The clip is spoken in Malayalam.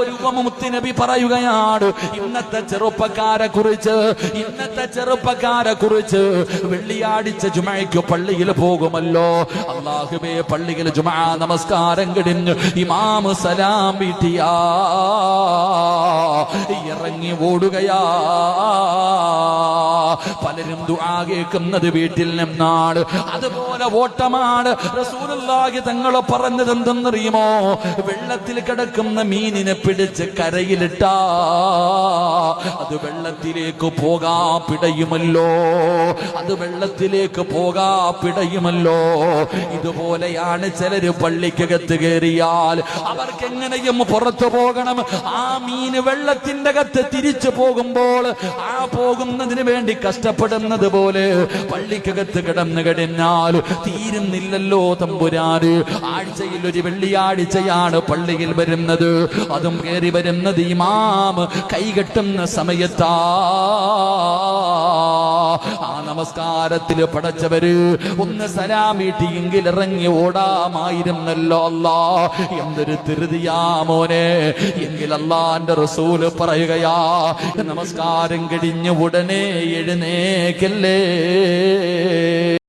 ഒരു ഉപമുത്തിനബി പറയുകയാണ് ഇന്നത്തെ ചെറുപ്പക്കാരെ കുറിച്ച് ഇന്നത്തെ ചെറുപ്പക്കാരെ കുറിച്ച് വെള്ളിയാഴ്ച ജുമയ്ക്ക് പള്ളിയിൽ പോകുമല്ലോ. അള്ളാഹുബേ പള്ളിയിൽ ജുമാ നമസ്കാരം കിടിഞ്ഞ് ഇമാമ് സലാം വീട്ടിയാ. ഇറങ്ങി ഓടുകയാ. പലരും ദുആ കേൾക്കുന്നത് വീട്ടിൽ നിന്നാണ്. അതുപോലെ ഓട്ടമാണ്. റസൂലുള്ളാഹി തങ്ങൾ പറഞ്ഞത് എന്തെന്നറിയുമോ? വെള്ളത്തിൽ കിടക്കുന്ന മീനിനെ പിടിച്ച് കരയിലിട്ടാ. അത് വെള്ളത്തിലേക്ക് പോകാ പിടയുമല്ലോ. വെള്ളത്തിലേക്ക് പോകാ പിടയുമല്ലോ. ഇതുപോലെയാണ് ചിലര് പള്ളിക്കകത്ത് കയറിയാൽ അവർക്ക് എങ്ങനെയും പുറത്തു പോകണം. ആ മീന് വെള്ളത്തിന്റെ അകത്ത് തിരിച്ചു പോകുമ്പോൾ ആ പോകുന്നതിന് വേണ്ടി കഷ്ടപ്പെടുന്നത് പോലെ പള്ളിക്കകത്ത് കിടന്നു കഴിഞ്ഞാൽ തീരുന്നില്ലല്ലോ തമ്പുരാര് ആഴ്ചയിൽ ഒരു വെള്ളിയാഴ്ചയാണ് പള്ളിയിൽ വരുന്നത്. അതും കയറി വരുന്നത് ഇമാമ് കൈകെട്ടുന്ന സമയത്താ. ആ നമസ്കാരത്തിൽ പടച്ചവര് ഒന്ന് സലാം വീട്ടിയെങ്കിൽ ഇറങ്ങി ഓടാമായിരുന്നല്ലോ അല്ലാ. എന്തൊരു തിരുതിയാ മോനെ. എങ്കിൽ അല്ലാന്റെ റസൂൽ പറയുകയാ നമസ്കാരം കഴിഞ്ഞ് ഉടനെ എഴുന്നേക്കല്ലേ.